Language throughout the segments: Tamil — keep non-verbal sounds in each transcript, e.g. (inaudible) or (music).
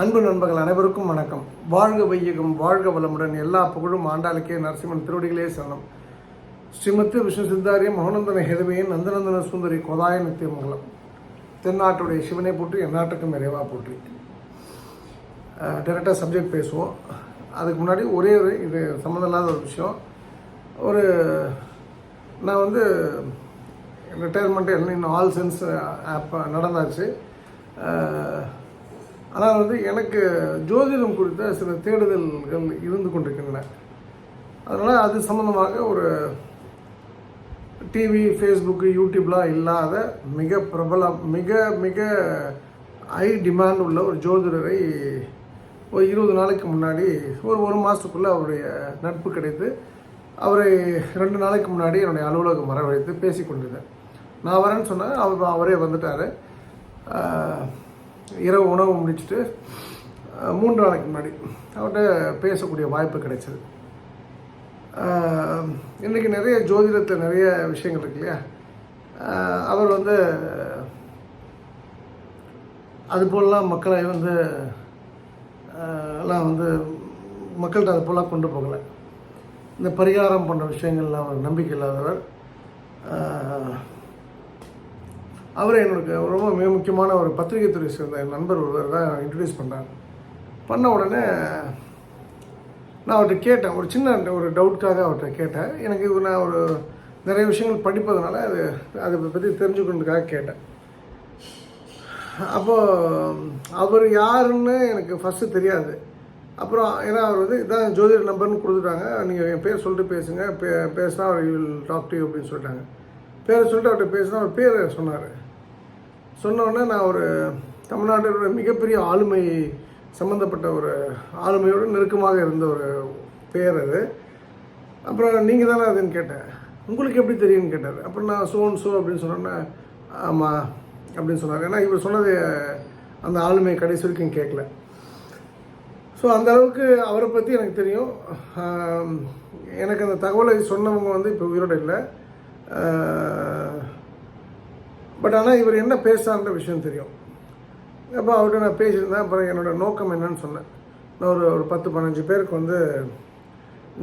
அன்பு நண்பர்கள் அனைவருக்கும் வணக்கம். வாழ்க வையகம் வாழ்க வளமுடன் எல்லா புகழும் ஆண்டாளுக்கே நரசிம்மன் திருவடிகளே சரணம் ஸ்ரீமத்து விஷ்ணு சித்தாரிய மகனந்தன ஹெதவையின் நந்தநந்தன சுந்தரி கோதாய நித்தியமங்கலம். தென்னாட்டுடைய சிவனை போற்றி எந்நாட்டுக்கும் நிறைவாக போற்றி. டேரெக்டாக சப்ஜெக்ட் பேசுவோம். அதுக்கு முன்னாடி ஒரே ஒரு இது சம்மந்தம் இல்லாத ஒரு விஷயம். ஒரு நான் வந்து ரிட்டையர்மெண்ட்டு இன்னும் ஆல் சென்ஸ் ஆப் நடந்தாச்சு. ஆனால் வந்து எனக்கு ஜோதிடம் குறித்த சில தேடுதல்கள் இருந்து கொண்டிருக்கின்றன. அதனால் அது சம்மந்தமாக ஒரு டிவி ஃபேஸ்புக்கு யூடியூப்லாம் இல்லாத மிக பிரபலம் மிக மிக ஹை டிமாண்ட் உள்ள ஒரு ஜோதிடரை ஒரு இருபது நாளைக்கு முன்னாடி ஒரு ஒரு மாதத்துக்குள்ளே அவருடைய நட்பு கிடைத்து அவரை ரெண்டு நாளைக்கு முன்னாடி என்னுடைய அலுவலகம் வரவழைத்து பேசி கொண்டிருந்தேன் நான் வரேன்னு சொன்னேன் அவர் அவரே வந்துட்டார். இரவு உணவு முடிச்சுட்டு மூன்று நாளைக்கு முன்னாடி அவர்கிட்ட பேசக்கூடிய வாய்ப்பு கிடைச்சது. இன்றைக்கி நிறைய ஜோதிடத்தில் நிறைய விஷயங்கள் இருக்கு இல்லையா? அவர் வந்து அது போலலாம் மக்களை வந்து எல்லாம் வந்து மக்கள்கிட்ட அது போலாம் கொண்டு போகலை. இந்த பரிகாரம் போன்ற விஷயங்கள்லாம் அவர் நம்பிக்கை இல்லாதவர். அவர் என்னோட ரொம்ப மிக முக்கியமான ஒரு பத்திரிகை துறை சேர்ந்த என் நண்பர் ஒருவர் தான் இன்ட்ரடியூஸ் பண்ணார். பண்ண உடனே நான் அவர்கிட்ட கேட்டேன். ஒரு சின்ன ஒரு டவுட்காக அவர்கிட்ட கேட்டேன். எனக்கு இது நான் ஒரு நிறைய விஷயங்கள் படிப்பதனால அது அதை பற்றி தெரிஞ்சுக்கணுன்றதுக்காக கேட்டேன். அப்போது அவர் யாருன்னு எனக்கு ஃபஸ்ட்டு தெரியாது. அப்புறம் ஏன்னா அவர் வந்து இதான் ஜோதிட நம்பர்னு கொடுத்துட்டாங்க. நீங்கள் என் பேர் சொல்லிட்டு பேசுங்க. பே பேசினா அவர் வில் டாக் டு அப்படின்னு சொல்லிட்டாங்க. பேரை சொல்லிட்டு அவர்கிட்ட பேசினா அவர் பேரை சொன்னார். சொன்னோன்னே நான் ஒரு தமிழ்நாட்டோட மிகப்பெரிய ஆளுமை சம்மந்தப்பட்ட ஒரு ஆளுமையோடு நெருக்கமாக இருந்த ஒரு பேர் அது. அப்புறம் நீங்கள் தானே அதுன்னு கேட்டேன். உங்களுக்கு எப்படி தெரியும்னு கேட்டார். அப்புறம் நான் சோன் சோ அப்படின்னு சொன்னோன்னே ஆமாம் அப்படின்னு சொன்னார். ஏன்னா இவர் சொன்னது அந்த ஆளுமை கடைசி வரைக்கும் கேட்கல. ஸோ அந்த அளவுக்கு அவரை பற்றி எனக்கு தெரியும். எனக்கு அந்த தகவலை சொன்னவங்க வந்து இப்போ உயிரோட இல்லை. பட் ஆனால் இவர் என்ன பேசுகிறாருன்ற விஷயம் தெரியும். அப்போ அவர்கிட்ட நான் பேசியிருந்தேன். அப்புறம் என்னோட நோக்கம் என்னன்னு சொன்னேன். நான் ஒரு ஒரு பத்து பதினஞ்சு பேருக்கு வந்து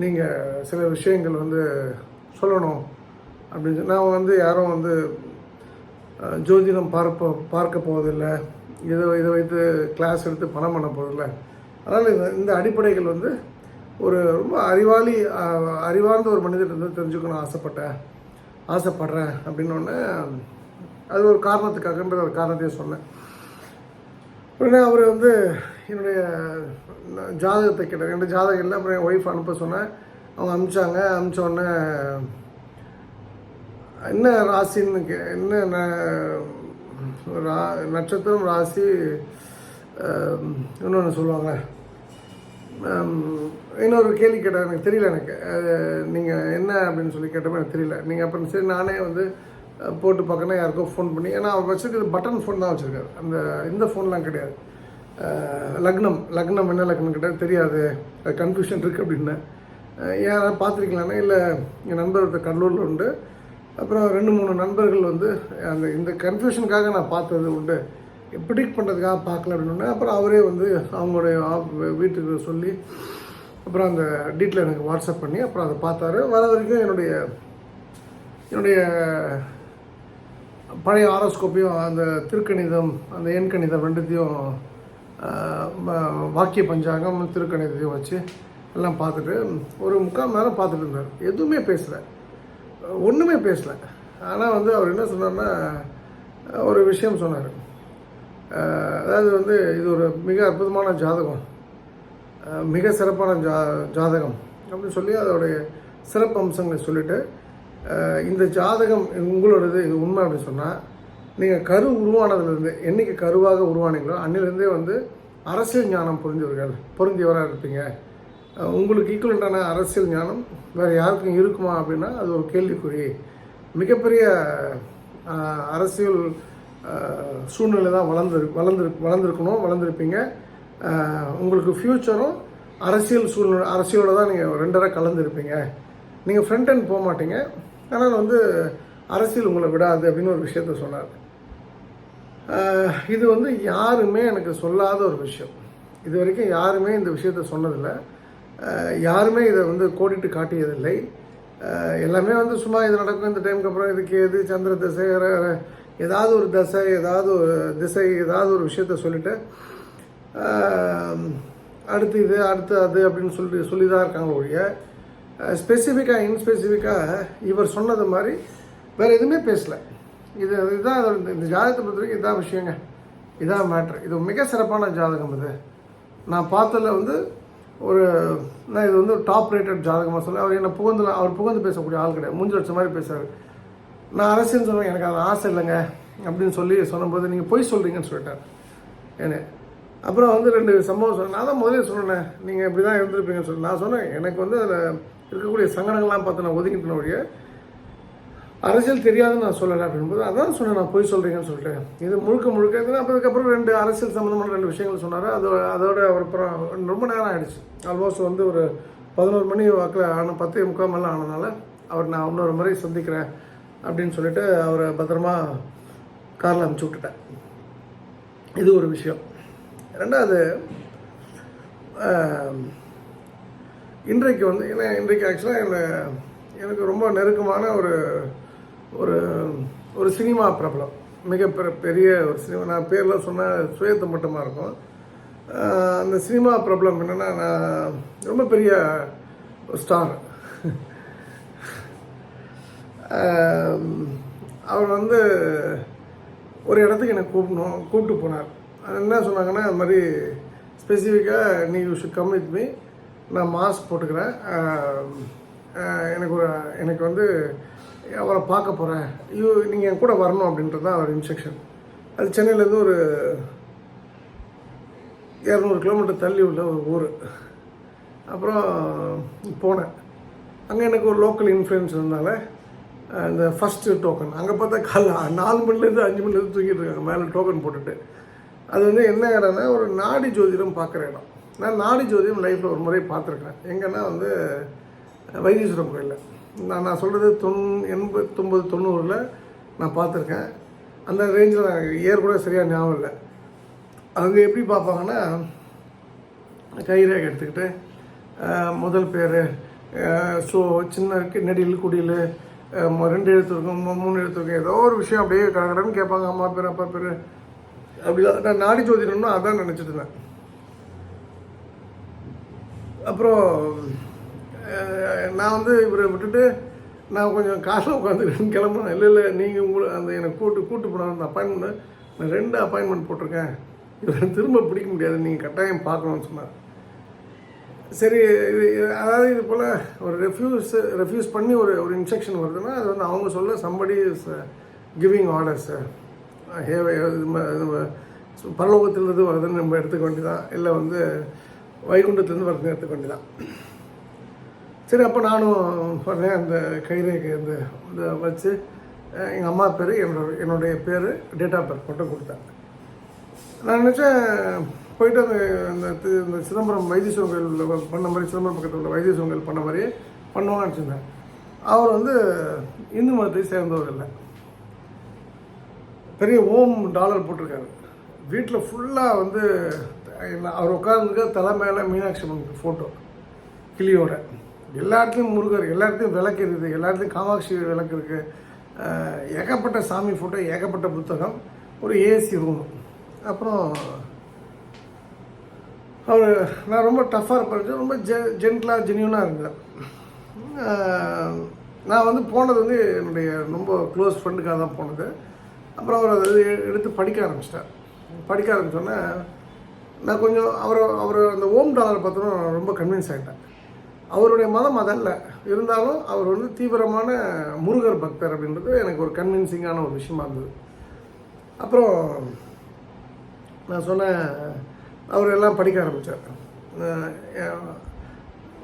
நீங்கள் சில விஷயங்கள் வந்து சொல்லணும் அப்படின்னு நான் வந்து யாரும் வந்து ஜோதிடம் பார்ப்ப பார்க்க போவதில்லை. இதை இதை வைத்து கிளாஸ் எடுத்து பணம் பண்ண போவதில்லை. அதனால் இந்த இந்த அடிப்படைகள் வந்து ஒரு ரொம்ப அறிவாளி அறிவார்ந்த ஒரு மனிதர்கிட்ட வந்து தெரிஞ்சுக்கணும் ஆசைப்பட்டேன். ஆசைப்படுறேன் அப்படின்னோடனே அது ஒரு காரணத்துக்காகன்ற ஒரு காரணத்தையும் சொன்னேன் உடனே அவர் வந்து என்னுடைய ஜாதகத்தை கேட்டார். என்னோட ஜாதகம் இல்லை. அப்புறம் என் ஒய்ஃப் அனுப்ப சொன்னேன். அவங்க அனுப்பிச்சாங்க. அனுப்பிச்சோடனே என்ன ராசின்னு கே என்ன ரா நட்சத்திரம் ராசி இன்னொன்று சொல்லுவாங்க இன்னொரு கேள்வி கேட்டார். எனக்கு தெரியல எனக்கு. அது நீங்கள் என்ன அப்படின்னு சொல்லி கேட்டப்போ எனக்கு தெரியல. நீங்கள் அப்புறம் சரி நானே வந்து போட்டு பார்க்கணும் யாருக்கோ ஃபோன் பண்ணி ஏன்னா அவர் வச்சுருக்கிறது பட்டன் ஃபோன் தான் வச்சுருக்காரு. அந்த இந்த ஃபோன்லாம் கிடையாது. லக்னம் லக்னம் என்ன லக்னம் கிடையாது தெரியாது. கன்ஃபியூஷன் இருக்குது அப்படின்னு. யாராவது பார்த்துருக்கலான்னா இல்லை என் நண்பர் ஒருத்தர் கடலூரில் உண்டு. அப்புறம் ரெண்டு மூணு நண்பர்கள் வந்து அந்த இந்த கன்ஃபியூஷனுக்காக நான் பார்த்தது உண்டு. ப்ரிடிக்ட் பண்ணுறதுக்காக பார்க்கல அப்படின்னு அப்புறம் அவரே வந்து அவங்களுடைய வீட்டுக்கு சொல்லி அப்புறம் அந்த டீட்டெயில் எனக்கு வாட்ஸ்அப் பண்ணி அப்புறம் அதை பார்த்தாரு. வர வரைக்கும் என்னுடைய என்னுடைய பழைய ஆரோஸ்கோப்பையும் அந்த திருக்கணிதம் அந்த எண் கணிதம் ரெண்டுத்தையும் வாக்கிய பஞ்சாங்கம் திருக்கணிதத்தையும் வச்சு எல்லாம் பார்த்துட்டு ஒரு முக்கால் மணி நேரம் பார்த்துட்டு இருந்தார். எதுவுமே பேசலை. ஒன்றுமே பேசலை. ஆனால் வந்து அவர் என்ன சொன்னார்னா ஒரு விஷயம் சொன்னார். அதாவது வந்து இது ஒரு மிக அற்புதமான ஜாதகம். மிக சிறப்பான ஜா ஜாதகம். அப்படின்னு சொல்லி அதோடைய சிறப்பு அம்சங்களை சொல்லிவிட்டு இந்த ஜாதகம் உங்களோடது இது உண்மை அப்படின்னு சொன்னால் நீங்கள் கரு உருவானதுலேருந்து என்றைக்கு கருவாக உருவானீங்களோ அன்னிலேருந்தே வந்து அரசியல் ஞானம் புரிஞ்சவர்கள் பொருந்தியவராக இருப்பீங்க. உங்களுக்கு ஈக்குவலண்டான அரசியல் ஞானம் வேறு யாருக்கும் இருக்குமா அப்படின்னா அது ஒரு கேள்விக்குறி. மிகப்பெரிய அரசியல் சூழ்நிலை தான் வளர்ந்து வளர்ந்து வளர்ந்துருக்கணும் வளர்ந்துருப்பீங்க. உங்களுக்கு ஃப்யூச்சரும் அரசியல் சூழ்நிலை அரசியலோட தான் நீங்கள் ரெண்டரை கலந்துருப்பீங்க. நீங்கள் ஃப்ரண்ட் அண்ட் போக மாட்டீங்க ஆனால் வந்து அரசியல் உங்களை விடாது அப்படின்னு ஒரு விஷயத்த சொன்னார். இது வந்து யாருமே எனக்கு சொல்லாத ஒரு விஷயம். இது வரைக்கும் யாருமே இந்த விஷயத்த சொன்னதில்லை. யாருமே இதை வந்து கோடிட்டு காட்டியதில்லை. எல்லாமே வந்து சும்மா இது நடக்கும் இந்த டைமுக்கு அப்புறம் இதுக்கு எது சந்திர திசை ர- ஏதாவது ஒரு தசை ஏதாவது ஒரு திசை ஏதாவது ஒரு விஷயத்த சொல்லிவிட்டு அடுத்து இது அடுத்து அது அப்படின்னு சொல்லிட்டு சொல்லி தான் இருக்காங்க ஒழிய ஸ்பெசிஃபிக்காக இன்ஸ்பெசிஃபிக்காக இவர் சொன்னது மாதிரி வேறு எதுவுமே பேசலை. இது இதுதான் இந்த- இந்த ஜாதகத்தை பொறுத்த வரைக்கும் இதான் விஷயங்க. இதான் மேட்ரு இது மிக சிறப்பான ஜாதகம் இது. நான் பார்த்ததில் வந்து ஒரு நான் இது வந்து டாப் ரேட்டட் ஜாதகமாக சொல்ல அவர் என்னை புகழ்ந்து அவர் புகழ்ந்து பேசக்கூடிய ஆள் கிடையாது. மூஞ்சி வச்ச மாதிரி பேசுறாரு. நான் அரசியல் சொன்னேன் எனக்கு அது ஆசை இல்லைங்க. அப்படின்னு சொல்லி சொன்னபோது நீங்கள் பொய் சொல்கிறீங்கன்னு சொல்லிட்டார். என்ன அப்புறம் வந்து ரெண்டு சம்பவம் சொன்னேன். நான் தான் முதலே சொன்னேன். நீங்கள் இப்படி தான் இருந்திருப்பீங்கன்னு சொல்லி. நான் சொன்னேன் எனக்கு வந்து அதில் இருக்கக்கூடிய சங்கடங்கள்லாம் பார்த்து நான் ஒதுக்கிட்டனுடைய அரசியல் தெரியாதுன்னு நான் சொல்லலை அப்படின்போது அதான் சொன்னேன் நான் போய் சொல்கிறீங்கன்னு சொல்லிட்டு. இது முழுக்க முழுக்க இது அப்புறம் அதுக்கப்புறம் ரெண்டு அரசியல் சம்மந்தமான ரெண்டு விஷயங்கள் சொன்னார். அது அதோட அவர் அப்புறம் ரொம்ப நேரம் ஆகிடுச்சு ஆல்மோஸ்ட் வந்து ஒரு பதினோரு மணி வாக்கில் ஆன பத்து முக்கால் மேலே ஆனதுனால அவர் நான் இன்னொரு முறை சந்திக்கிறேன் அப்படின்னு சொல்லிட்டு அவரை பத்திரமா காரில் அனுப்பிச்சி விட்டுட்டேன். இது ஒரு விஷயம். ரெண்டாவது இன்றைக்கு வந்து ஏன்னா இன்றைக்கு ஆக்சுவலாக என்னை எனக்கு ரொம்ப நெருக்கமான ஒரு ஒரு ஒரு சினிமா பிரபலம். மிக பெரிய ஒரு சினிமா நான் பேரில் சொன்னால் சுயத்து மட்டமாக இருக்கும். அந்த சினிமா பிரபலம் என்னென்னா நான் ரொம்ப பெரிய ஸ்டார் அவர் வந்து ஒரு இடத்துக்கு என்னை கூப்பிடணும் கூப்பிட்டு போனார். என்ன சொன்னாங்கன்னா அது மாதிரி ஸ்பெசிஃபிக்காக நீ you should come with me நான் மாஸ்க் போட்டுக்கிறேன். எனக்கு ஒரு எனக்கு வந்து அவரை பார்க்க போகிறேன் யூ நீங்கள் என் கூட வரணும் அப்படின்றது தான் அவர் இன்ஸ்ட்ரக்ஷன் அது சென்னையிலேருந்து ஒரு இரநூறு கிலோமீட்டர் தள்ளி உள்ள ஒரு ஊர். அப்புறம் போனேன். அங்கே எனக்கு ஒரு லோக்கல் இன்ஃப்ளூயன்ஸ் இருந்தனால இந்த ஃபஸ்ட்டு டோக்கன் அங்கே பார்த்தா காலைல நாலு மணிலேருந்து அஞ்சு மணிலேருந்து தூங்கிட்டு இருக்காங்க. மேலே டோக்கன் போட்டுட்டு. அது வந்து என்ன இடம்னா ஒரு நாடி ஜோதிடம் பார்க்குற இடம். நான் நாடி ஜோதிடம் லைஃப்பில் ஒரு முறை பார்த்துருக்கேன் எங்கன்னா வந்து வைத்தீஸ்வரம் கோயிலில். நான் நான் சொல்கிறது தொண் எண்பத்தொம்பது தொண்ணூறில் நான் பார்த்துருக்கேன். அந்த ரேஞ்சில் ஏர் கூட சரியாக ஞாபகம் இல்லை. அவங்க எப்படி பார்ப்பாங்கன்னா கைரேகை எடுத்துக்கிட்டு முதல் பேர் ஸோ சின்ன நெடில் குடியில் ரெண்டு எழுத்து இருக்கும் மூணு எழுத்துருக்கும் ஏதோ ஒரு விஷயம் அப்படியே கடகடன்னு கேட்பாங்க. அம்மா பேர் அப்பா பேர் அப்படிதான் நான் நாடி ஜோதிடம்னா அதான் நினச்சிட்டு இருந்தேன். அப்புறம் நான் வந்து இவரை விட்டுட்டு நான் கொஞ்சம் காசில் உட்காந்துருக்கேன் கிளம்புனேன் இல்லை இல்லை நீங்கள் உங்களை அந்த எனக்கு கூட்டு கூட்டு போன அந்த அப்பாயின்மெண்ட் நான் ரெண்டு அப்பாயின்மெண்ட் போட்டிருக்கேன். இவரை திரும்ப பிடிக்க முடியாது நீங்கள் கட்டாயம் பார்க்கணும்னு சொன்னார். சரி இது இது- அதாவது இது போல் ஒரு ரெஃப்யூஸ் ரெஃப்யூஸ் பண்ணி ஒரு ஒரு இன்ஸ்ட்ரக்ஷன் வருதுன்னா அது வந்து அவங்க சொல்ல சம்படி இஸ் கிவிங் ஆர்டர்ஸ் ஹேவை பரலோகத்திலிருந்து வருதுன்னு நம்ம எடுத்துக்க வேண்டியதான் இல்லை வந்து வைகுண்டத்துலேருந்து வருதுன்னு எடுத்துக்க வேண்டியதான் சரி அப்போ நானும் பண்ணேன் அந்த கைரேகை அந்த இந்த வச்சு எங்கள் அம்மா பேர் என்னோட என்னுடைய பேர் டேட் ஆஃப் பர்த் மட்டும் கொடுத்தேன். நான் நினச்சேன் போயிட்டு அந்த அந்த இந்த சிதம்பரம் வைத்தீஸ்வரன் பண்ண மாதிரி சிதம்பரம் பக்கத்தில் உள்ள வைத்தீஸ்வரன் பண்ண மாதிரி பண்ணுவான்னு வச்சுருந்தேன் அவர் வந்து இந்து மதத்தை சேர்ந்தவர் இல்லை. பெரிய ஓம் டாலர் போட்டிருக்காரு. வீட்டில் ஃபுல்லாக வந்து அவர் உட்காந்துருக்க தலை மேலே மீனாட்சி அம்மன் ஃபோட்டோ கிளியோட. எல்லா இடத்துலையும் முருகர் எல்லா இடத்துலையும் விளக்கு இருக்குது எல்லா இடத்துலையும் காமாட்சி விளக்கு இருக்குது ஏகப்பட்ட சாமி ஃபோட்டோ ஏகப்பட்ட புத்தகம் ஒரு ஏசி ரூம் அப்புறம் அவர் நான் ரொம்ப டஃப்பாக இருப்பேன். ரொம்ப ஜெ ஜென்டலாக ஜென்யூனாக இருந்தேன். நான் வந்து போனது வந்து என்னுடைய ரொம்ப க்ளோஸ் ஃப்ரெண்டுக்காக தான் போனது. அப்புறம் அவர் அதை எடுத்து படிக்க ஆரம்பிச்சிட்டார். படிக்க ஆரம்பித்தோன்னே நான் கொஞ்சம் அவர் அவர் அந்த ஓம் டாலர் பார்த்தோன்னா ரொம்ப கன்வின்ஸ் ஆகிட்டேன் அவருடைய மதம் அதல்ல. இருந்தாலும் அவர் வந்து தீவிரமான முருகர் பக்தர் அப்படின்றது எனக்கு ஒரு கன்வின்சிங்கான ஒரு விஷயமா இருந்தது. அப்புறம் நான் சொன்னேன் அவர் எல்லாம் படிக்க ஆரம்பித்தார்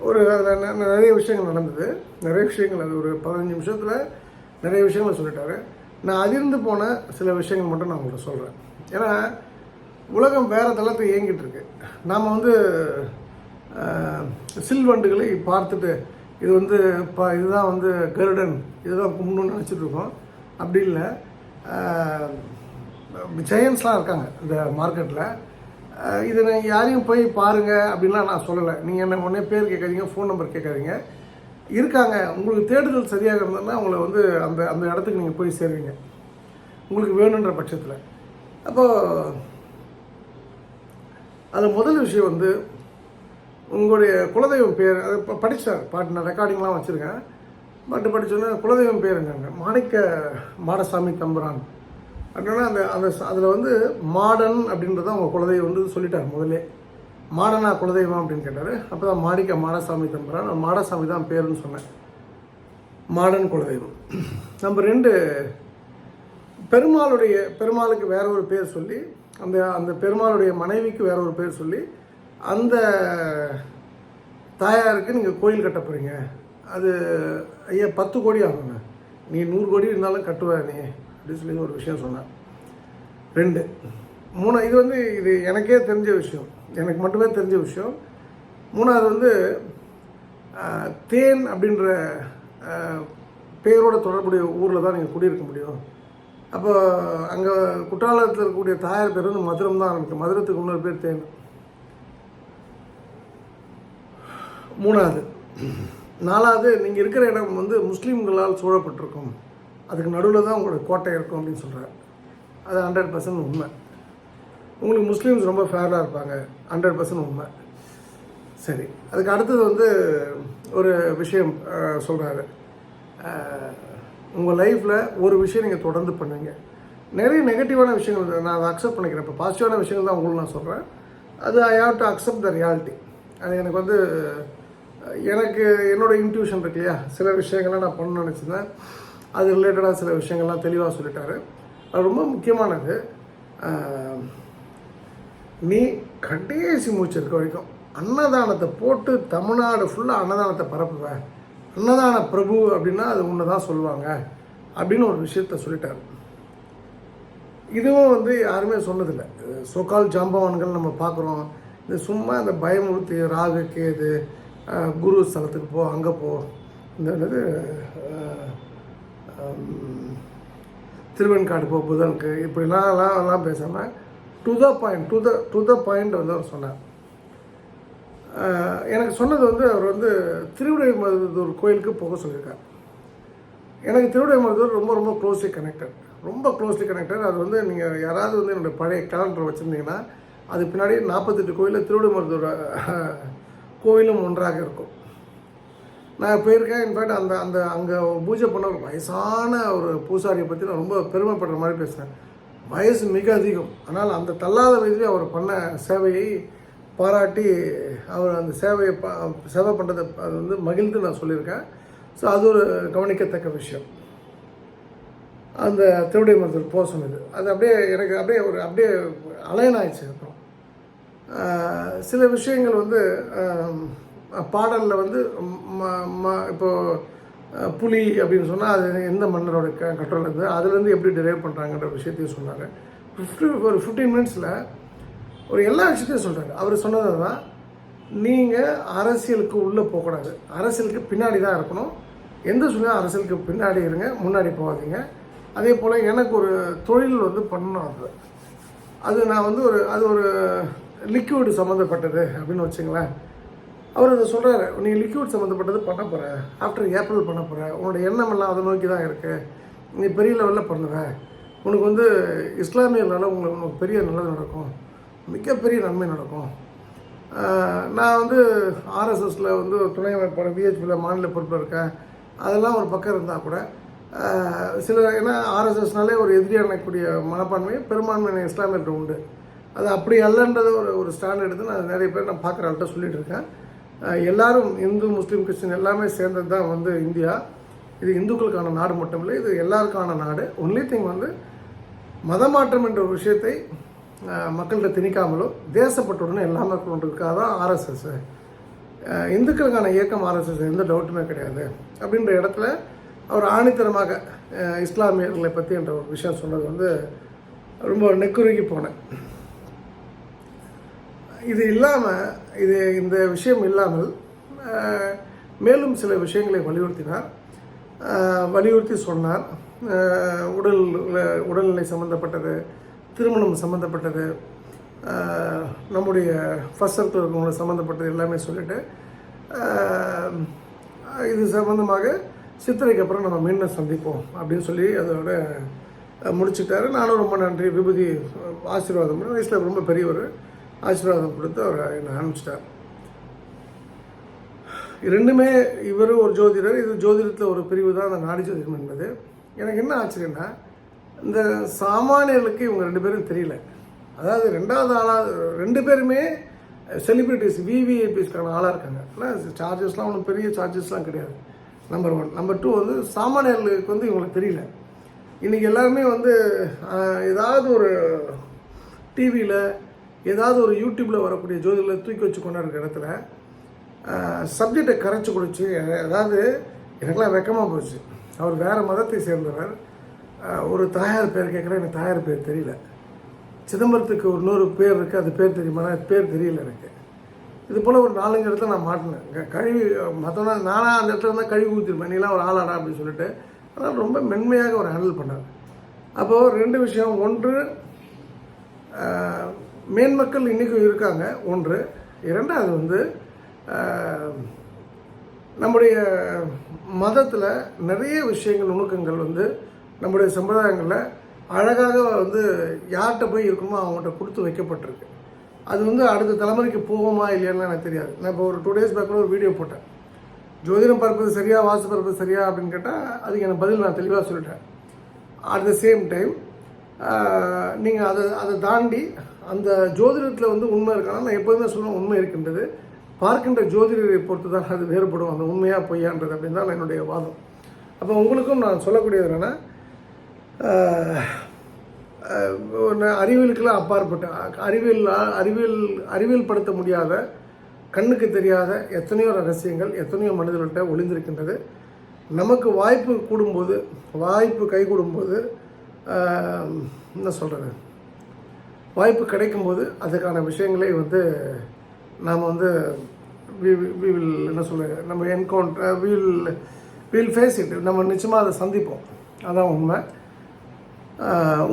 ஒரு நிறைய விஷயங்கள் நடந்தது. நிறைய விஷயங்கள் அது ஒரு பதினஞ்சு நிமிஷத்தில் நிறைய விஷயங்கள் சொல்லிட்டாரு. நான் அதிர்ந்து போன சில விஷயங்கள் மட்டும் நான் உங்கள்கிட்ட சொல்கிறேன் ஏன்னா உலகம் வேறு தளத்தை இயங்கிட்டு இருக்கு. நாம் வந்து சில்வண்டுகளை பார்த்துட்டு இது வந்து இப்போ இதுதான் வந்து கருடன் இதுதான் கும்பிடணும்னு நினச்சிட்டு இருக்கோம். அப்படி இல்லை. ஜெயன்ஸ்லாம் இருக்காங்க இந்த மார்க்கெட்டில் இதை நான் யாரையும் போய் பாருங்கள் அப்படின்லாம் நான் சொல்லலை. நீங்கள் என்ன உடனே பேர் கேட்காதீங்க ஃபோன் நம்பர் கேட்காதீங்க. இருக்காங்க. உங்களுக்கு தேடுதல் சரியாக இருந்ததுன்னா உங்களை வந்து அந்த அந்த இடத்துக்கு நீங்கள் போய் சேருவீங்க. உங்களுக்கு வேணுன்ற பட்சத்தில். அப்போது அது முதல் விஷயம் வந்து உங்களுடைய குலதெய்வம் பேர் அது இப்போ படித்தார் பாட்டு நான் ரெக்கார்டிங்லாம் வச்சுருக்கேன். பாட்டு படித்தோன்னே குலதெய்வம் பேருங்க மாணிக்க மாடசாமி தம்புரான். அப்படின்னா அந்த அந்த அதில் வந்து மாடன் அப்படின்றத அவங்க குலதெய்வம் வந்து சொல்லிட்டார் முதல்ல மாடனா குலதெய்வம் அப்படின்னு கேட்டார். அப்போ தான் மாடிக்க மாடசாமி தம்புறான் நான் மாடசாமி தான் பேருன்னு சொன்னேன். மாடன் குலதெய்வம். நம்ம ரெண்டு பெருமாளுடைய பெருமாளுக்கு வேற ஒரு பேர் சொல்லி அந்த அந்த பெருமாளுடைய மனைவிக்கு வேற ஒரு பேர் சொல்லி அந்த தாயாருக்கு நீங்கள் கோயில் கட்ட போகிறீங்க அது ஐயா பத்து கோடி ஆகுங்க. நீ நூறு கோடி இருந்தாலும் கட்டுவ நீ அப்படின்னு சொல்லி ஒரு விஷயம் சொன்னேன் ரெண்டு. மூணு இது வந்து இது எனக்கே தெரிஞ்ச விஷயம். எனக்கு மட்டுமே தெரிஞ்ச விஷயம். மூணாவது வந்து தேன் அப்படின்ற பெயரோட பேரோட தொடர்புடைய ஊரில் தான் நீங்கள் குடியிருக்க முடியும். அப்போ அங்கே குற்றாலத்தில் இருக்கக்கூடிய தாயார் பேர் வந்து மதுரம் தான் ஆரம்பிக்கும். மதுரத்துக்கு இன்னொரு பேர் தேன். மூணாவது நாலாவது நீங்கள் இருக்கிற இடம் வந்து முஸ்லீம்களால் சூழப்பட்டிருக்கும். அதுக்கு நடுவில் தான் உங்களோட கோட்டை இருக்கும் அப்படின்னு சொல்கிறார் அது ஹண்ட்ரட் பர்சன்ட் உண்மை. உங்களுக்கு முஸ்லீம்ஸ் ரொம்ப ஃபேராக இருப்பாங்க. ஹண்ட்ரட் பர்சன்ட் உண்மை. சரி. அதுக்கு அடுத்தது வந்து ஒரு விஷயம் சொல்கிறாரு உங்கள் லைஃப்பில் ஒரு விஷயம் நீங்கள் தொடர்ந்து பண்ணுவீங்க நிறைய நெகட்டிவான விஷயங்கள் நான் அதை அக்செப்ட் பண்ணிக்கிறேன். இப்போ பாசிட்டிவான விஷயங்கள் தான் உங்களுக்கு நான் சொல்கிறேன் அது I have to accept the reality அது எனக்கு வந்து எனக்கு என்னோட இன்ட்யூஷன் இருக்கு இல்லையா? சில விஷயங்கள்லாம் நான் பண்ண நினச்சிருந்தேன். அது ரிலேட்டடாக சில விஷயங்கள்லாம் தெளிவாக சொல்லிட்டாரு. அது ரொம்ப முக்கியமானது. நீ கடைசி மூச்சு இருக்க வரைக்கும் அன்னதானத்தை போட்டு தமிழ்நாடு ஃபுல்லாக அன்னதானத்தை பரப்புவ. அன்னதான பிரபு அப்படின்னா அது ஒன்று தான் சொல்லுவாங்க அப்படின்னு ஒரு விஷயத்த சொல்லிட்டார். இதுவும் வந்து யாருமே சொன்னதில்லை. சோக்கால் ஜாம்பவான்கள் நம்ம பார்க்குறோம். இது சும்மா இந்த பயமுறுத்தி ராகு கேது குரு ஸ்தலத்துக்கு போ அங்கே போ. இந்த என்னது திருவெண்காடு போ புதனுக்கு இப்படிலாம் எல்லாம் பேசாமல் to the point to the to the point வந்து அவர் சொன்னார். எனக்கு சொன்னது வந்து அவர் வந்து திருவிடைமருதூர் கோயிலுக்கு போக சொல்லியிருக்கார். எனக்கு திருவிடைமருதூர் ரொம்ப ரொம்ப க்ளோஸ்லி கனெக்டட் ரொம்ப க்ளோஸ்லி கனெக்டட் அது வந்து நீங்கள் யாராவது வந்து என்னுடைய பழைய கேலண்டர் வச்சுருந்தீங்கன்னா அது பின்னாடி நாற்பத்தெட்டு கோயிலில் திருவிடைமருதூர் மருதூர் கோயிலும் ஒன்றாக இருக்கும். நான் போயிருக்கேன். இன்ஃபேக்ட் அந்த அந்த அங்கே பூஜை பண்ண ஒரு வயசான ஒரு பூசாரியை பற்றி நான் ரொம்ப பெருமைப்படுற மாதிரி பேசுகிறேன் வயசு மிக அதிகம். ஆனால் அந்த தள்ளாத வயதிலே அவர் பண்ண சேவையை பாராட்டி அவர் அந்த சேவையை சேவை பண்ணுறதை அது வந்து மகிழ்ந்து நான் சொல்லியிருக்கேன். ஸோ அது ஒரு கவனிக்கத்தக்க விஷயம். அந்த திருவிடை மருத்துவர் போக சொன்னது. அது அப்படியே எனக்கு அப்படியே ஒரு அப்படியே அலையன் ஆயிடுச்சு அப்புறம். சில விஷயங்கள் வந்து பாடலில் வந்து ம- ம- இப்போ புலி அப்படின்னு சொன்னால் அது எந்த மன்னரோட க கட்டுரையில் இருந்து அதுலேருந்து எப்படி டிரைவ் பண்ணுறாங்கன்ற விஷயத்தையும் சொன்னார் ஃபிஃப்டி ஒரு ஃபிஃப்டீன் மினிட்ஸில் ஒரு எல்லா விஷயத்தையும் சொல்கிறாரு அவர் சொன்னது தான் நீங்கள் அரசியலுக்கு உள்ளே போகக்கூடாது. அரசியலுக்கு பின்னாடி தான் இருக்கணும். எந்த சூழ்நிலை அரசியலுக்கு பின்னாடி இருங்க முன்னாடி போகாதீங்க. அதே போல் எனக்கு ஒரு தொழில் வந்து பண்ணணும் அது. அது நான் வந்து ஒரு அது ஒரு லிக்விடு சம்மந்தப்பட்டது அப்படின்னு வச்சுங்களேன். அவர் அதை சொல்கிறாரு நீ லிக்விட் சம்மந்தப்பட்டது பண்ண போகிற ஆஃப்டர் ஏப்ரல் பண்ண போகிற உன்னோட எண்ணம் எல்லாம் அதை நோக்கி தான் இருக்குது நீ பெரிய லெவலில் பண்ணுவ. உனக்கு வந்து இஸ்லாமியனால உங்களுக்கு உனக்கு பெரிய நல்லது நடக்கும். மிகப்பெரிய நன்மை நடக்கும். நான் வந்து ஆர்எஸ்எஸில் வந்து துணை அமைப்பாளர் விஹெச்பியில் மாநில பொறுப்பில் இருக்கேன். அதெல்லாம் ஒரு பக்கம் இருந்தால் கூட சில ஏன்னா ஆர்எஸ்எஸ்னாலே ஒரு எதிரியானக்கூடிய மனப்பான்மை பெரும்பான்மையான இஸ்லாமியர்கள் உண்டு. அது அப்படி அல்லன்றத ஒரு ஒரு ஸ்டாண்ட் எடுத்து நான் நிறைய பேர் நான் பார்க்குற ஆள்கிட்ட சொல்லிகிட்டு இருக்கேன். எல்லாரும் இந்து முஸ்லீம் கிறிஸ்டின் எல்லாமே சேர்ந்தது தான் வந்து இந்தியா. இது இந்துக்களுக்கான நாடு மட்டும் இல்லை இது எல்லாருக்கான நாடு. ஒன்லி திங் வந்து மதமாற்றம் என்ற ஒரு விஷயத்தை மக்கள்கிட்ட திணிக்காமலோ தேசப்பட்டுடனே எல்லாமே கொண்டிருக்காக தான் ஆர்எஸ்எஸ் இந்துக்களுக்கான இயக்கம் ஆர்எஸ்எஸ் எந்த டவுட்டுமே கிடையாது. அப்படின்ற இடத்துல அவர் ஆணித்தரமாக இஸ்லாமியர்களை பற்றி என்ற ஒரு விஷயம் சொன்னது வந்து ரொம்ப நெக்குருகி போனேன். இது இல்லாமல் இது இந்த விஷயம் இல்லாமல் மேலும் சில விஷயங்களை வலியுறுத்தினார். வலியுறுத்தி சொன்னார். உடல் உடல்நிலை சம்மந்தப்பட்டது திருமணம் சம்மந்தப்பட்டது நம்முடைய ஃபஸ்ட் சர்க்கிள் இருக்கவங்களை சம்மந்தப்பட்டது எல்லாமே சொல்லிட்டு இது சம்மந்தமாக சித்திரைக்கு அப்புறம் நம்ம மீண்டும் சந்திப்போம் அப்படின்னு சொல்லி அதோட முடிச்சுட்டாரு. நானும் ரொம்ப நன்றி விபூதி ஆசீர்வாதம். வயசில் ரொம்ப பெரியவர். ஆசீர்வாதம் கொடுத்து அவர் என்னை அனுப்பிச்சிட்டார். ரெண்டுமே இவரும் ஒரு ஜோதிடர் இது ஜோதிடத்தில் ஒரு பிரிவு தான் அந்த நாடி ஜோதிடம் என்பது. எனக்கு என்ன ஆச்சரியன்னா இந்த சாமானியர்களுக்கு இவங்க ரெண்டு பேரும் தெரியல. அதாவது ரெண்டாவது ஆளாக ரெண்டு பேருமே செலிபிரிட்டிஸ் விவிஐபிஸ்க்கான ஆளாக இருக்காங்க. ஆனால் சார்ஜஸ்லாம் ஒன்றும் பெரிய சார்ஜஸ்லாம் கிடையாது. நம்பர் ஒன் நம்பர் டூ வந்து சாமானியர்களுக்கு வந்து இவங்களுக்கு தெரியல. இன்றைக்கி எல்லாருமே வந்து ஏதாவது ஒரு டிவியில் ஏதாவது ஒரு யூடியூப்பில் வரக்கூடிய ஜோதிகளை தூக்கி வச்சு கொண்டாடுற இடத்துல சப்ஜெக்டை கரைச்சி குடிச்சு அதாவது எனக்கெல்லாம் வெக்கமாக போச்சு. அவர் வேறு மதத்தை சேர்ந்தவர். ஒரு தாயார் பேர் கேட்குறேன் எனக்கு தாயார் பேர் தெரியல. சிதம்பரத்துக்கு ஒரு நூறு பேர் இருக்குது அது பேர் தெரியுமா? அது பேர் தெரியல எனக்கு. இது போல் ஒரு நாலஞ்சு இடத்துல நான் மாட்டினேன். இங்க கழுவி மற்றவனா நானாக அந்த இடத்துல இருந்தால் கழுவி ஊற்றிருப்பேன் நீலாம் ஒரு ஆளாடா அப்படின்னு சொல்லிட்டு. அதனால் ரொம்ப மென்மையாக ஒரு ஹேண்டில் பண்ணார். அப்போது ரெண்டு விஷயம். ஒன்று மேன்மக்கள் இன்றைக்கும் இருக்காங்க. ஒன்று. இரண்டாவது வந்து நம்முடைய மதத்தில் நிறைய விஷயங்கள் நுணுக்கங்கள் வந்து நம்முடைய சம்பிரதாயங்களில் அழகாக வந்து யார்கிட்ட போய் இருக்கணுமோ அவங்கள்ட்ட கொடுத்து வைக்கப்பட்டிருக்கு. அது வந்து அடுத்த தலைமுறைக்கு போகுமா இல்லையான்னு எனக்கு தெரியாது. நான் இப்போ ஒரு டூ டேஸ் பேக்கில் ஒரு வீடியோ போட்டேன். ஜோதிடம் பார்ப்பது சரியா வாசு பார்ப்பது சரியா அப்படின்னு கேட்டால் அதுக்கு எனக்கு பதில் நான் தெளிவாக சொல்லிட்டேன். அட் த சேம் டைம் நீங்கள் அதை அதை தாண்டி அந்த ஜோதிடத்தில் வந்து உண்மை இருக்கானா? நான் எப்போதுமே சொல்லுவேன் உண்மை இருக்கின்றது பார்க்கின்ற ஜோதிடரை பொறுத்து தான் அது வேறுபடும் அந்த உண்மையாக பொய்யான்றது அப்படின்னு தான் என்னுடைய வாதம். அப்போ உங்களுக்கும் நான் சொல்லக்கூடியது என்னென்னா அறிவியலுக்கெல்லாம் அப்பாற்பட்ட அறிவியல் அறிவியல் அறிவியல் படுத்த முடியாத கண்ணுக்கு தெரியாத எத்தனையோ ரகசியங்கள் எத்தனையோ மனிதர்கள்ட்ட ஒளிந்திருக்கின்றது. நமக்கு வாய்ப்பு கூடும்போது வாய்ப்பு கை கூடும்போது என்ன சொல்கிறது வாய்ப்பு கிடைக்கும்போது அதுக்கான விஷயங்களை வந்து நாம் வந்து வி வில் என்ன சொல்கிறது நம்ம encounter will will face it நம்ம நிச்சயமாக அதை சந்திப்போம். அதான் உண்மை.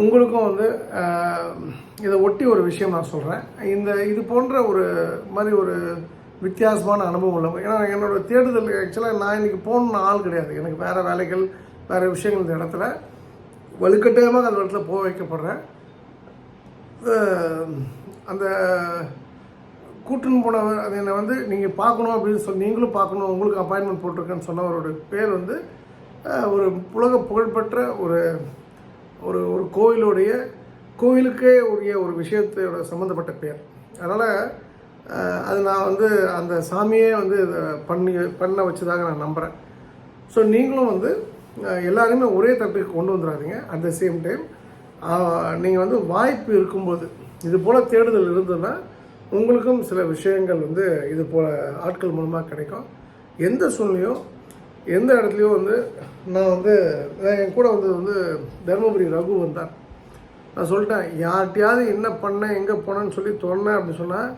உங்களுக்கும் வந்து இதை ஒட்டி ஒரு விஷயம் நான் சொல்கிறேன் இந்த இது போன்ற ஒரு மாதிரி ஒரு வித்தியாசமான அனுபவம் உள்ள ஏன்னா என்னோட தேடுதல் ஆக்சுவலாக நான் இன்றைக்கி போகணுன்னு ஆள் கிடையாது. எனக்கு வேறு வேலைகள் வேறு விஷயங்கள் இந்த இடத்துல. வலுக்கட்டாயமாக அந்த இடத்துல போக வைக்கப்படுறேன். அந்த கூட்டுன்னு போனவர் அது என்னை வந்து நீங்கள் பார்க்கணும் அப்படின்னு சொல்லி நீங்களும் பார்க்கணும் உங்களுக்கு அப்பாயின்மெண்ட் போட்டிருக்கேன்னு சொன்னவரோட பேர் வந்து ஒரு உலக புகழ்பெற்ற ஒரு ஒரு ஒரு கோவிலுடைய கோவிலுக்கே உரிய ஒரு விஷயத்தோட சம்மந்தப்பட்ட பேர். அதனால் அது நான் வந்து அந்த சாமியே வந்து இதை பண்ணி பண்ண வச்சதாக நான் நம்புகிறேன் ஸோ நீங்களும் வந்து எல்லாருமே ஒரே தட்டுக்கு கொண்டு வந்துடாதீங்க அட் த சேம் டைம் நீங்கள் வந்து வாய்ப்பு இருக்கும்போது இது போல் தேடுதல் இருந்ததுன்னா உங்களுக்கும் சில விஷயங்கள் வந்து இது போல் ஆட்கள் மூலமாக கிடைக்கும். எந்த சூழ்நிலையும் எந்த இடத்துலையும் வந்து நான் வந்து என் கூட வந்தது வந்து தருமபுரி ரகு வந்தார். நான் சொல்லிட்டேன் யார்கிட்டயாவது என்ன பண்ணேன் எங்கே போனேன்னு சொல்லி சொன்னேன் அப்படின்னு சொன்னால்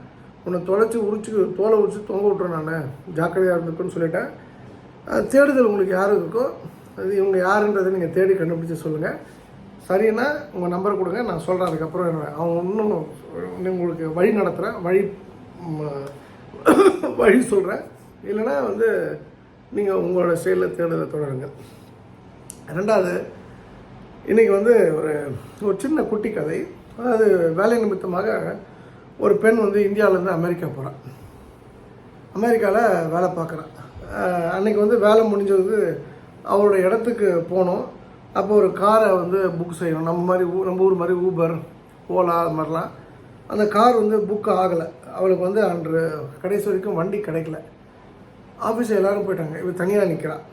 உன்னை தொலைச்சி உரிச்சு தோலை உரிச்சு தொங்க விட்டுறேன் நான். ஜாக்கிரதையாக இருந்துக்குன்னு சொல்லிட்டேன். தேடுதல் உங்களுக்கு யார் இருக்கோ அது இவங்க யாருன்றதை நீங்கள் தேடி கண்டுபிடிச்சி சொல்லுங்கள் சரின்னா உங்கள் நம்பர் கொடுங்க நான் சொல்கிறேன் அதுக்கப்புறம் என்ன அவங்க இன்னும் உங்களுக்கு வழி நடத்துகிறேன் வழி (coughs) வழி சொல்கிறேன் இல்லைன்னா வந்து நீங்கள் உங்களோட செயலில் தேடுதலை தொடருங்க. ரெண்டாவது இன்றைக்கி வந்து ஒரு ஒரு சின்ன குட்டி கதை. அதாவது வேலை நிமித்தமாக ஒரு பெண் வந்து இந்தியாவிலேருந்து அமெரிக்கா போகிறான் அமெரிக்காவில் வேலை பார்க்குறான் அன்னைக்கு வந்து வேலை முடிஞ்சது அவரோட இடத்துக்கு போனோம். அப்போ ஒரு காரை வந்து புக் செய்யணும். நம்ம மாதிரி ஊ நம்ம ஊர் மாதிரி ஊபர் ஓலா அது மாதிரிலாம். அந்த கார் வந்து புக் ஆகலை. அவளுக்கு வந்து அன்று கடைசி வரைக்கும் வண்டி கிடைக்கல. ஆஃபீஸில் எல்லோரும் போயிட்டாங்க. இவ தனியாக நிற்கிறான்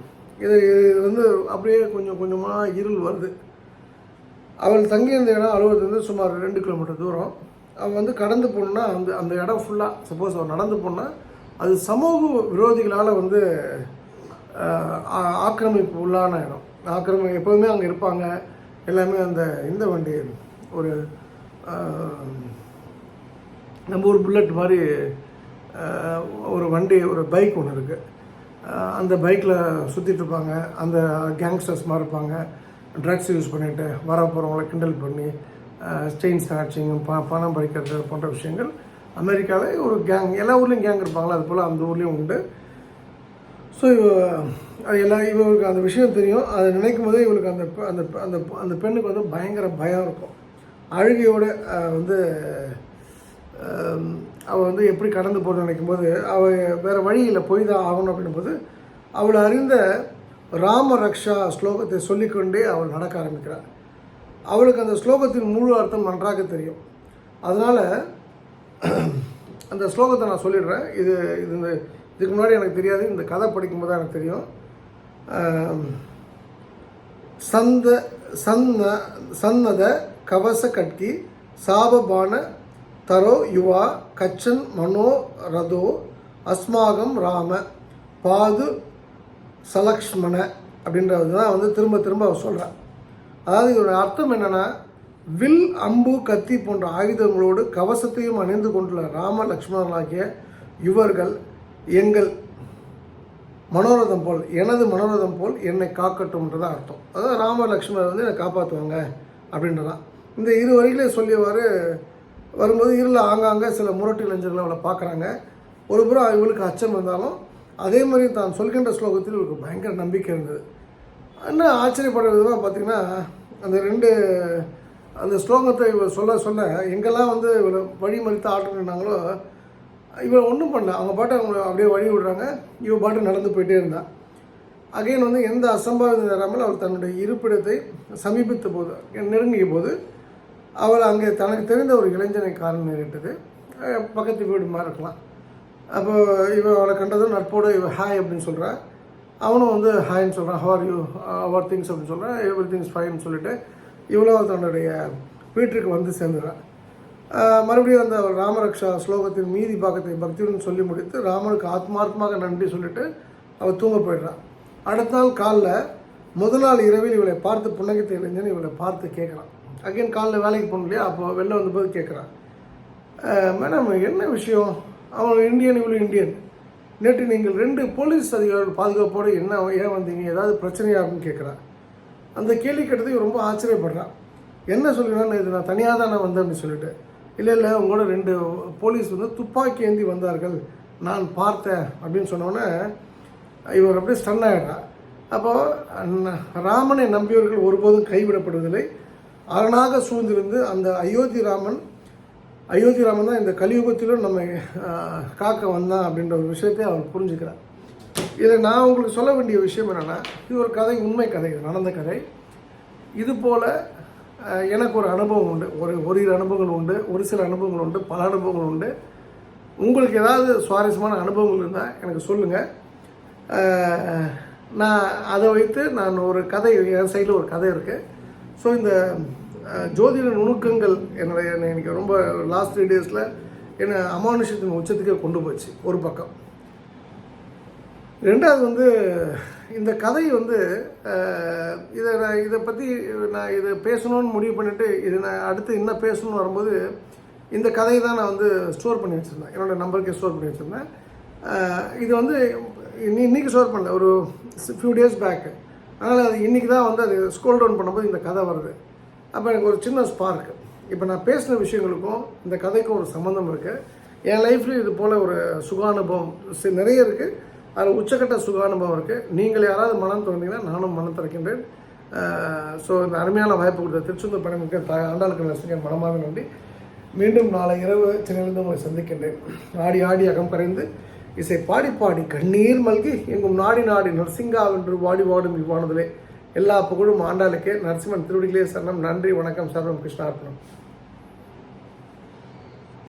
இது இது வந்து அப்படியே கொஞ்சம் கொஞ்சமாக இருள் வருது. அவள் தங்கியிருந்த இடம் அலுவலகத்துலேருந்து சுமார் ரெண்டு கிலோமீட்டர் தூரம். அவள் வந்து கடந்து போனோன்னா அந்த அந்த இடம் ஃபுல்லாக சப்போஸ் அவள் நடந்து போனால் அது சமூக விரோதிகளால் வந்து ஆக்கிரமிப்பு உள்ளான இடம். ஆக்கிரமி எப்போதுமே அங்கே இருப்பாங்க. எல்லாமே அந்த இந்த வண்டி ஒரு நம்ம ஒரு புல்லட் மாதிரி ஒரு வண்டி ஒரு பைக் ஒன்று இருக்குது அந்த பைக்கில் சுற்றிட்டு இருப்பாங்க. அந்த கேங்ஸ்டர்ஸ் மாதிரி இருப்பாங்க. ட்ரக்ஸ் யூஸ் பண்ணிட்டு வர போகிறவங்கள கிண்டல் பண்ணி ஸ்டெயின் ஸ்நாச்சிங் ப பணம் பறிக்கிறது போன்ற விஷயங்கள். அமெரிக்காவில் ஒரு கேங் எல்லா ஊர்லேயும் கேங் இருப்பாங்களா அது போல் அந்த ஊர்லேயும் உண்டு. ஸோ இவ அது எல்லா இவருக்கு அந்த விஷயம் தெரியும். அதை நினைக்கும் போதே இவளுக்கு அந்த பெ- அந்த அந்த அந்த பெண்ணுக்கு வந்து பயங்கர பயம் இருக்கும். அழுகையோட வந்து அவள் வந்து எப்படி கடந்து போகணும்னு நினைக்கும் போது அவள் வேறு வழியில் போய் தான் ஆகணும் அப்படின்னும்போது அவள் அறிந்த ராம ரக்ஷா ஸ்லோகத்தை சொல்லிக்கொண்டே அவள் நடக்க ஆரம்பிக்கிறாள். அவளுக்கு அந்த ஸ்லோகத்தின் முழு அர்த்தம் நன்றாக தெரியும். அதனால் அந்த ஸ்லோகத்தை நான் சொல்லிடுறேன். இது இது இதுக்கு முன்னாடி எனக்கு தெரியாது இந்த கதை படிக்கும்போது தான் எனக்கு தெரியும். சந்த சந்த சன்ன சன்னத கவச கட்கி சாபபான தரோ யுவா கச்சன் மனோ ரதோ அஸ்மாகம் ராம பாது சலக்ஷ்மண அப்படின்றது தான் வந்து திரும்ப திரும்ப அவர் சொல்கிறார் அதாவது இதோட அர்த்தம் என்னென்னா வில் அம்பு கத்தி போன்ற ஆயுதங்களோடு கவசத்தையும் அணிந்து கொண்டுள்ள ராம லக்ஷ்மணர்களாகிய இவர்கள் எங்கள் மனோரதம் போல் எனது மனோரதம் போல் என்னை காக்கட்டும்ன்றதான் அர்த்தம். அதாவது ராம லக்ஷ்மணர் வந்து என்னை காப்பாற்றுவாங்க அப்படின்றதான். இந்த இரு வரிகளை சொல்லியவாறு வரும்போது இருள ஆங்காங்க சில முரட்டு இளைஞர்கள் அவளை பார்க்குறாங்க. ஒரு புறம் இவளுக்கு அச்சம் இருந்தாலும் அதே மாதிரி தான் சொல்கின்ற ஸ்லோகத்தில் இவளுக்கு பயங்கர நம்பிக்கை இருந்தது. என்ன ஆச்சரியப்படுற விதமாக பார்த்தீங்கன்னா அந்த ரெண்டு அந்த ஸ்லோகத்தை இவள் சொல்ல சொல்ல எங்கெல்லாம் வந்து இவளை வழிமறித்து ஆட்டுனாங்களோ இவள் ஒன்றும் பண்ணல. அவங்க பாட்டு அவங்க அப்படியே வழி விடுறாங்க. இவ பாட்டு நடந்து போயிட்டே இருந்தான் அகைன் வந்து எந்த அசம்பாவிதம் தராமல் அவள் தன்னுடைய இருப்பிடத்தை சமீபித்த போது நெருங்கிய போது அவள் அங்கே தனக்கு தெரிந்த ஒரு இளைஞனை காரணம் நேரிட்டது பக்கத்து வீடு மாதிரி இருக்கலாம். அப்போ இவன் அவளை கண்டதும் நட்போடு இவ ஹாய் அப்படின்னு சொல்கிறா அவனும் வந்து ஹாய்ன்னு சொல்கிறான் ஹவர் யூ அவர் திங்ஸ் அப்படின்னு சொல்கிறான் எவ்ரி திங்ஸ் ஃபைன்னு சொல்லிட்டு இவ்வளோ தன்னுடைய வீட்டிற்கு வந்து சேர்ந்துடுறான் மறுபடியும் அந்த ராமரக்ஷா ஸ்லோகத்தின் மீதி பாகத்தை பக்தியுடன் சொல்லி முடித்து ராமனுக்கு ஆத்மார்த்தமாக நன்றி சொல்லிட்டு அவள் தூங்க போயிடுறான் அடுத்த நாள் காலைல முதல் நாள் இரவில் இவளை பார்த்து புன்னகத்தை இளைஞன் இவளை பார்த்து கேட்குறான் அகைன் காலைல வேலைக்கு போகணும் இல்லையா? அப்போ வெளில வந்தபோது கேட்குறான் மேடம் என்ன விஷயம்? அவன் இந்தியன் இவ்வளோ இந்தியன். நேற்று நீங்கள் ரெண்டு போலீஸ் அதிகாரிகள் பாதுகாப்போடு என்ன ஏன் வந்தீங்க? ஏதாவது பிரச்சனையா அப்படின்னு கேட்குறான் அந்த கேள்வி கேட்டதுக்கு ரொம்ப ஆச்சரியப்படுறான் என்ன சொல்லுறான்னு இது நான் தனியாக தான் நான் வந்தேன் அப்படின்னு சொல்லிட்டு. இல்லை இல்லை உங்களோட ரெண்டு போலீஸ் வந்து துப்பாக்கி ஏந்தி வந்தார்கள். நான் பார்த்தேன் அப்படின்னு சொன்னோன்னே இவர் அப்படியே ஸ்டன் ஆகிடுறான் அப்போது ராமனை நம்பியவர்கள் ஒருபோதும் கைவிடப்படுவதில்லை. அரணாக சூழ்ந்திருந்து அந்த அயோத்தி ராமன் அயோத்தி ராமன் தான் இந்த கலியுகத்திலும் நம்ம காக்க வந்தான் அப்படின்ற ஒரு விஷயத்தை அவர் புரிஞ்சுக்கிறார். இதில் நான் உங்களுக்கு சொல்ல வேண்டிய விஷயம் என்னென்னா இது ஒரு கதை உண்மை கதை நடந்த கதை. இது போல் எனக்கு ஒரு அனுபவம் உண்டு. ஒரு ஒரு இரு அனுபவங்கள் உண்டு. ஒரு சில அனுபவங்கள் உண்டு. பல அனுபவங்கள் உண்டு. உங்களுக்கு ஏதாவது சுவாரஸ்யமான அனுபவங்கள் இருந்தால் எனக்கு சொல்லுங்கள் நான் அதை வைத்து நான் ஒரு கதை என் சைடில் ஒரு கதை இருக்குது ஸோ இந்த ஜோதிட நுணுக்கங்கள் என்னுடைய எனக்கு ரொம்ப லாஸ்ட் த்ரீ டேஸில் என்னை அமானுஷத்தின் உச்சத்துக்கே கொண்டு போச்சு. ஒரு பக்கம். ரெண்டாவது வந்து இந்த கதை வந்து இதை நான் இதை பற்றி நான் இதை பேசணும்னு முடிவு பண்ணிவிட்டு இது நான் அடுத்து என்ன பேசணும்னு வரும்போது இந்த கதையை தான் நான் வந்து ஸ்டோர் பண்ணி வச்சுருந்தேன். என்னோட நம்பருக்கே ஸ்டோர் பண்ணி வச்சுருந்தேன். இது வந்து இன்னி இன்றைக்கி ஸ்டோர் பண்ணல ஒரு ஃபியூ டேஸ் பேக்கு அதனால் அது இன்றைக்கி தான் வந்து அது ஸ்கோல் டவுன் பண்ணும்போது இந்த கதை வருது. அப்போ எனக்கு ஒரு சின்ன ஸ்பார்க் இப்போ நான் பேசின விஷயங்களுக்கும் இந்த கதைக்கும் ஒரு சம்மந்தம் இருக்குது என் லைஃப்லேயும் இது போல் ஒரு சுகானுபவம் நிறைய இருக்குது அதில் உச்சக்கட்ட சுகானுபவம் இருக்குது நீங்கள் யாராவது மனம் திறந்தீங்கன்னா நானும் மனம் திறக்கின்றேன். ஸோ இந்த அருமையான வாய்ப்பு கொடுத்த திருச்செந்தூர் பணமிக்க த ஆண்டாளுக்கு ரசிகன் மனமாக நன்றி. மீண்டும் நாளை இரவு சென்னையிலிருந்து உங்களை சந்திக்கின்றேன். ஆடி ஆடி அகம் கரைந்து இசை பாடி பாடி கண்ணீர் மல்கி எங்கும் நாடி நாடி நரசிங்காவென்று வாடி வாடும் இவ்வானதிலே. எல்லா புகழும் ஆண்டாளுக்கே. நரசிம்மன் திருவடிகளே சரணம். நன்றி வணக்கம் சர்வம் கிருஷ்ணார்ப்பணம்